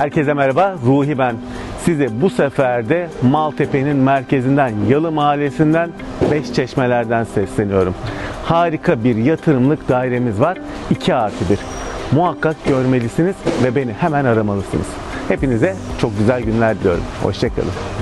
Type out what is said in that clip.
Herkese merhaba, Ruhi ben. Size bu sefer de Maltepe'nin merkezinden, Yalı Mahallesi'nden, Beş Çeşmeler'den sesleniyorum. Harika bir yatırımlık dairemiz var. 2 artı 1. Muhakkak görmelisiniz ve beni hemen aramalısınız. Hepinize çok güzel günler diliyorum. Hoşçakalın.